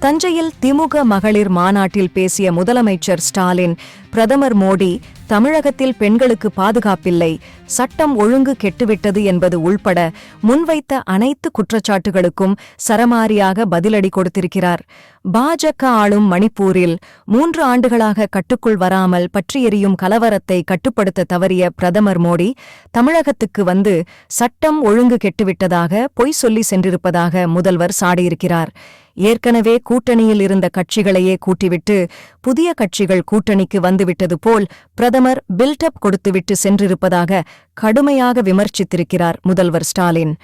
தஞ்சையில் திமுக மகளிர் மாநாட்டில் பேசிய முதலமைச்சர் ஸ்டாலின் பிரதமர் மோடி தமிழகத்தில் பெண்களுக்கு பாதுகாப்பில்லை சட்டம் ஒழுங்கு கெட்டுவிட்டது என்பது உள்பட முன்வைத்த அனைத்து குற்றச்சாட்டுகளுக்கும் சரமாரியாக பதிலடி கொடுத்திருக்கிறார். பாஜக ஆளும் மணிப்பூரில் மூன்று ஆண்டுகளாக கட்டுக்குள் வராமல் பற்றி எரியும் கலவரத்தை கட்டுப்படுத்த தவறிய பிரதமர் மோடி தமிழகத்துக்கு வந்து சட்டம் ஒழுங்கு கெட்டுவிட்டதாக பொய் சொல்லி சென்றிருப்பதாக முதல்வர் சாடியிருக்கிறார். ஏற்கனவே கூட்டணியில் இருந்த கட்சிகளையே கூட்டிவிட்டு புதிய கட்சிகள் கூட்டணிக்கு வந்துவிட்டது போல் பிரதமர் பில்டப் கொடுத்துவிட்டு சென்றிருப்பதாக கடுமையாக விமர்சித்திருக்கிறார் முதல்வர் ஸ்டாலின்.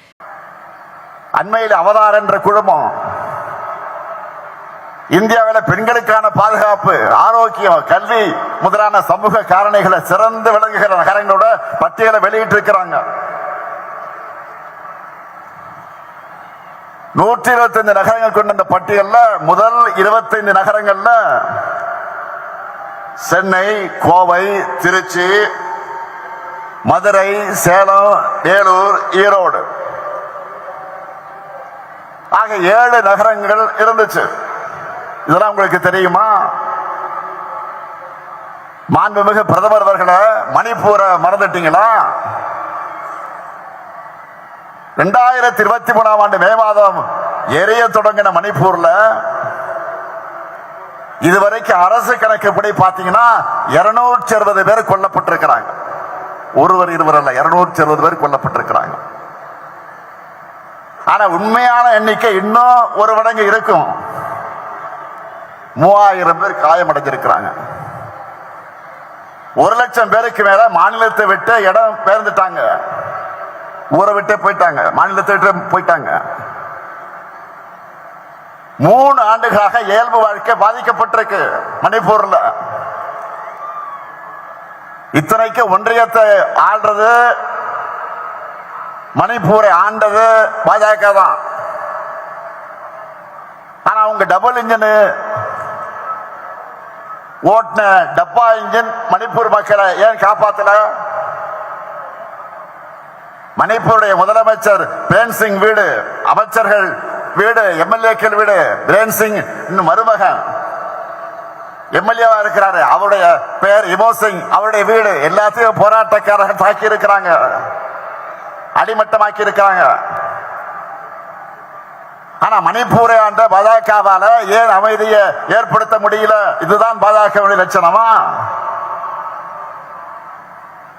அண்மையில் அவதார் என்ற குழுமம் இந்தியாவில் பெண்களுக்கான பாதுகாப்பு ஆரோக்கியம் கல்வி முதலான சமூக காரணிகளை சிறந்து விளங்குகிற நகரங்களோட பட்டியலை வெளியிட்டு நூற்றி இருபத்தைந்து நகரங்கள் கொண்ட இந்த பட்டியல்ல முதல் இருபத்தைந்து நகரங்கள்ல சென்னை கோவை திருச்சி மதுரை சேலம் வேலூர் ஈரோடு. ஆக ஏழு நகரங்கள் இருந்துச்சு. இதெல்லாம் உங்களுக்கு தெரியுமா? மாண்புமிகு பிரதமர் அவர்களை மணிப்பூரை மறந்துட்டீங்களா? ரெண்டாயிரத்தி இருபத்தி மூணாம் ஆண்டு மே மாதம் எரிய தொடங்கின மணிப்பூர்ல இதுவரைக்கும் அரசு கணக்குப்படி பார்த்தீங்கன்னா இருநூற்றி அறுபது பேர் கொல்லப்பட்டிருக்கிறாங்க. ஒருவர் இருவர் அல்ல இருநூற்றி அறுபது பேர் கொல்லப்பட்டிருக்கிறாங்க. ஆனா உண்மையான எண்ணிக்கை இன்னும் ஒரு மடங்கு இருக்கும். மூவாயிரம் பேர் காயமடைஞ்சிருக்கிறாங்க. ஒரு லட்சம் பேருக்கு மேல மாநிலத்தை விட்டு இடம் பெயர்ந்துட்டாங்க. ஊரை விட்டே போயிட்டாங்க. மாநிலத்தை விட்டு போயிட்டாங்க. மூணு ஆண்டுகளாக இயல்பு வாழ்க்கை பாதிக்கப்பட்டிருக்கு மணிப்பூர்ல. இத்தனைக்கு ஒன்றியத்தை ஆள்றது மணிப்பூரை ஆண்டது பாஜக தான். ஆனா அவங்க டபுள் இன்ஜின் ஓட்டின டப்பா இன்ஜின் மணிப்பூர் மக்களை ஏன் காப்பாத்தல? மணிப்பூருடைய முதலமைச்சர் பிரேன் சிங் வீடு அமைச்சர்கள் வீடு எம்எல்ஏக்கள் வீடு பிரேன் சிங் இன்னும் மருமகன். எம்எல்ஏவா இருக்கிறாரு அவருடைய பெயர் இமோ சிங். அவருடைய வீடு எல்லாத்தையும் போராட்டக்காரர்கள் தாக்கி இருக்கிறாங்க அடிமட்டமாக்கி இருக்கிறாங்க ஆனா மணிப்பூரை ஆண்ட பாஜகவால ஏன் அமைதியை ஏற்படுத்த முடியல? இதுதான் பாஜகவுடைய லட்சணமா?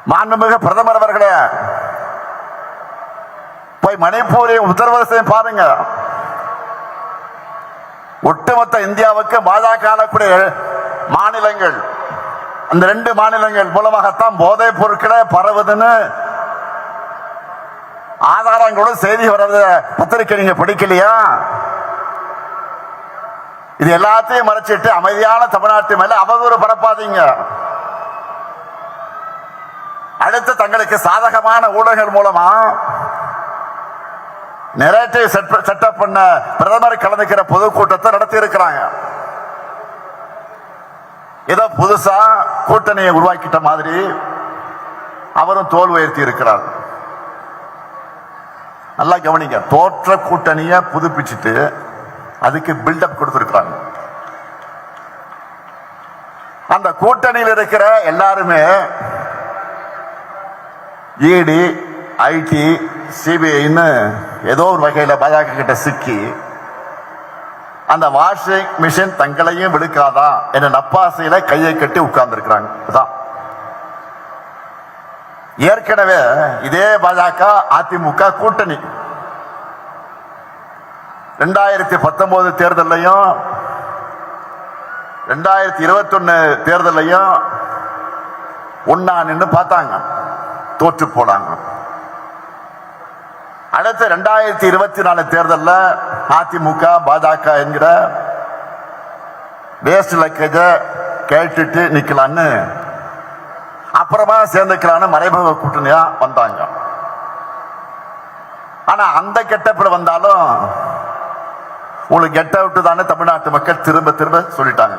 மாண்புமிகு பிரதமர் அவர்களே மணிப்பூரை உத்தரப்பிரதேசம் பாருங்க. ஒட்டுமொத்த இந்தியாவுக்கு பாஜக ஆளக்கூடிய மாநிலங்கள். அந்த ரெண்டு மாநிலங்கள் மூலமாகத்தான் போதைப் பொருட்களை பரவுதுன்னு ஆதாரங்களோட செய்தி வர்றத பத்திரிக்கை நீங்க படிக்கலையா? இது எல்லாத்தையும் மறைச்சிட்டு அமைதியான தமிழ்நாட்டு மேல அவதூறு பரப்பாதீங்க. அடுத்து தங்களுக்கு சாதகமான ஊடகங்கள் மூலமா நெரேட்டிவ் செட்டப் பண்ண பிரதமர் கலந்துக்கிற பொதுக்கூட்டத்தை நடத்தி இருக்கிறாங்க ஏதோ புதுசா கூட்டணியை உருவாக்கிட்ட மாதிரி அவரும் தோல் உயர்த்தி இருக்கிறார். நல்லா கவனிங்க தோற்ற கூட்டணியை புதுப்பிச்சுட்டு அதுக்கு பில்டப் கொடுத்திருக்கிறாங்க. அந்த கூட்டணியில் இருக்கிற எல்லாருமே இடி ஐடி சிபிஐன்னு ஏதோ ஒரு வகையில் பாஜக கிட்ட சிக்கி அந்த வாஷிங் மிஷின் தங்களையும் விடுக்காதா என்ற நப்பாசையில கையை கட்டி உட்கார்ந்து இருக்கிறாங்க ஏற்கனவே இதே பாஜக அதிமுக கூட்டணி. ரெண்டாயிரத்தி பத்தொன்பது தேர்தலையும் ரெண்டாயிரத்தி இருபத்தி ஒன்னு தேர்தலையும் ஒன்னா நின்று பார்த்தாங்க. தோற்று போனாங்க. அடுத்த ரெண்டாயிரத்தி இருபத்தி நாலு தேர்தலில் அதிமுக பாஜக என்கிற வேஸ்ட் லக்கேஜ கேட்டுட்டு நிக்கலான்னு அப்புறமா சேர்ந்துக்கலான்னு மறைமுக கூட்டணியா வந்தாங்க. ஆனா அந்த கெட்டப்பில் வந்தாலும் உங்களுக்கு கெட்ட விட்டு தானே தமிழ்நாட்டு மக்கள் திரும்ப திரும்ப சொல்லிட்டாங்க.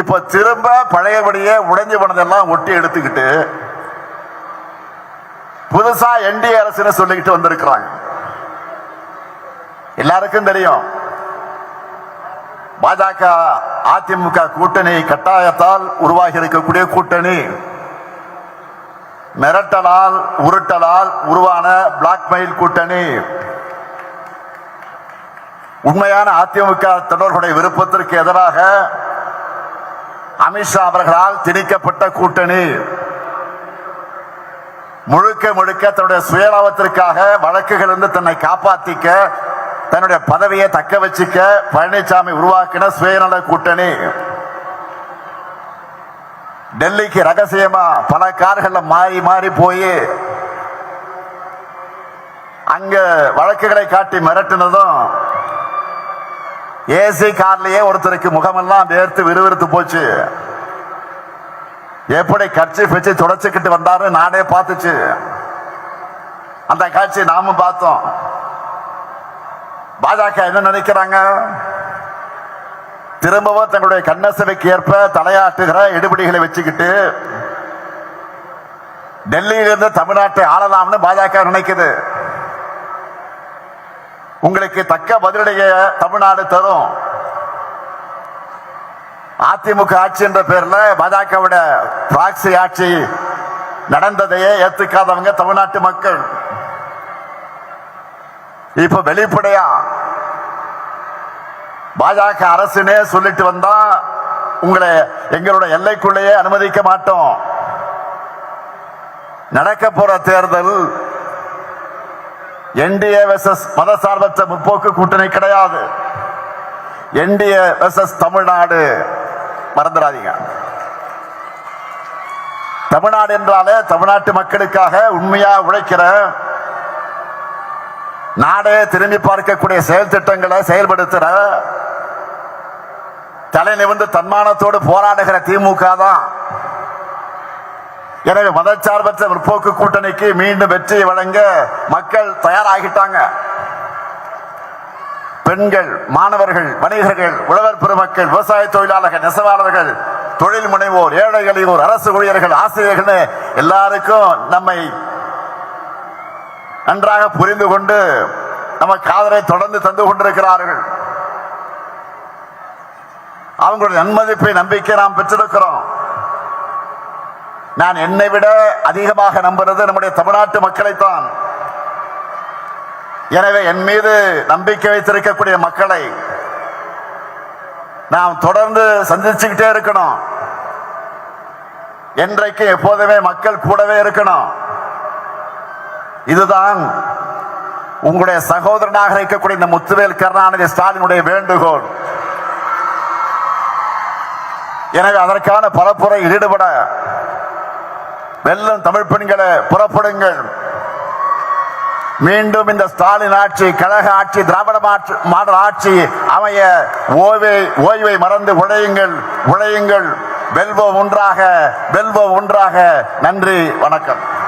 இப்ப திரும்ப பழையபடியே உடைஞ்சு போனதெல்லாம் ஒட்டி எடுத்துக்கிட்டு புதுசா என்டிஏ அரசுன்னு சொல்லிக்கிட்டு வந்திருக்கிறாங்க. எல்லாருக்கும் தெரியும். பாஜக அதிமுக கூட்டணி கட்டாயத்தால் உருவாகி இருக்கக்கூடிய கூட்டணி. மிரட்டலால் உருட்டலால் உருவான பிளாக்மெயில் கூட்டணி. உண்மையான அதிமுக தொடர்புடைய விருப்பத்திற்கு எதிராக அமித்ஷா அவர்களால் திணிக்கப்பட்ட கூட்டணி. முழுக்க முழுக்க தன்னுடைய சுயலாபத்திற்காக வழக்குகளிலிருந்து தன்னை காப்பாற்றிக்க தன்னுடைய பதவியை தக்க வச்சுக்க பழனிசாமி உருவாக்கின சுயநல கூட்டணி. டெல்லிக்கு ரகசியமா பல கார்கள்ல மாறி மாறி போய் அங்க வழக்குகளை காட்டி மிரட்டினதும் ஏசி கார்லயே ஒருத்தருக்கு முகமெல்லாம் வேர்த்து விறுவிறுத்து போச்சு. எப்படி கட்சி வச்சு தொடச்சுக்கிட்டு வந்தாரு? நானே பார்த்துச்சு. அந்த காட்சி நாமும் பார்த்தோம். பாஜக என்ன நினைக்கிறாங்க? திரும்பவும் தங்களுடைய கண்ணசவைக்கு ஏற்ப தலையாட்டுகிற எடுபடிகளை வச்சுக்கிட்டு டெல்லியிலிருந்து தமிழ்நாட்டை ஆளலாம்னு பாஜக நினைக்குது. உங்களுக்கு தக்க பதிலடைய தமிழ்நாடு தரும். அதிமுக ஆட்சி என்ற பேர்ல பாஜகவோட பிராக்சி ஆட்சி நடந்ததையே ஏத்துக்காதவங்க தமிழ்நாட்டு மக்கள். இப்ப வெளிப்படையா பாஜக அரசுனே சொல்லிட்டு வந்தா உங்களை எங்களோட எல்லைக்குள்ளேயே அனுமதிக்க மாட்டோம். நடக்க போற தேர்தல் என்டிஏ வெர்சஸ் மதசார்பற்ற முற்போக்கு கூட்டணி கிடையாது. N D A versus Tamil Nadu. மறந்துடாதீங்க. தமிழ்நாடு என்றாலே தமிழ்நாட்டு மக்களுக்காக உண்மையா உழைக்கிற நாடே திரும்பி பார்க்கக்கூடிய செயல் திட்டங்களை செயல்படுத்துற தலை நிமிர்ந்து தன்மானத்தோடு போராடுகிற திமுக தான். எனவே மதச்சார்பற்ற முற்போக்கு கூட்டணிக்கு மீண்டும் வெற்றியை வழங்க மக்கள் தயாராகிட்டாங்க. பெண்கள் மாணவர்கள் வணிகர்கள் உழவர் பெருமக்கள் விவசாய தொழிலாளர்கள் நெசவாளர்கள் தொழில் முனைவோர் ஏழை எளியோர் அரசு ஊழியர்கள் ஆசிரியர்கள் எல்லாருக்கும் நம்மை நன்றாக புரிந்து கொண்டு நமக்கு ஆதரவை தொடர்ந்து தந்து கொண்டிருக்கிறார்கள். அவங்களுடைய நன்மதிப்பை நம்பிக்கை நாம் பெற்றிருக்கிறோம். நான் என்னை விட அதிகமாக நம்புறது நம்முடைய தமிழ்நாட்டு மக்களைத்தான். எனவே என் மீது நம்பிக்கை வைத்திருக்கக்கூடிய மக்களை நாம் தொடர்ந்து சந்திச்சுக்கிட்டே இருக்கணும். என்றைக்கு எப்போதுமே மக்கள் கூடவே இருக்கணும். இதுதான் உங்களுடைய சகோதரனாக இருக்கக்கூடிய இந்த முத்துவேல் கருணாநிதி ஸ்டாலினுடைய வேண்டுகோள். எனவே அதற்கான பரப்புரை ஈடுபட வெல்லும் தமிழ் பெண்களை புறப்படுங்கள். மீண்டும் இந்த ஸ்டாலின் ஆட்சி கழக ஆட்சி திராவிட மாடல் ஆட்சி அமைய ஓய்வை ஓய்வை மறந்து உழையுங்கள் உழையுங்கள். வெல்வோம் ஒன்றாக வெல்வோம் ஒன்றாக. நன்றி வணக்கம்.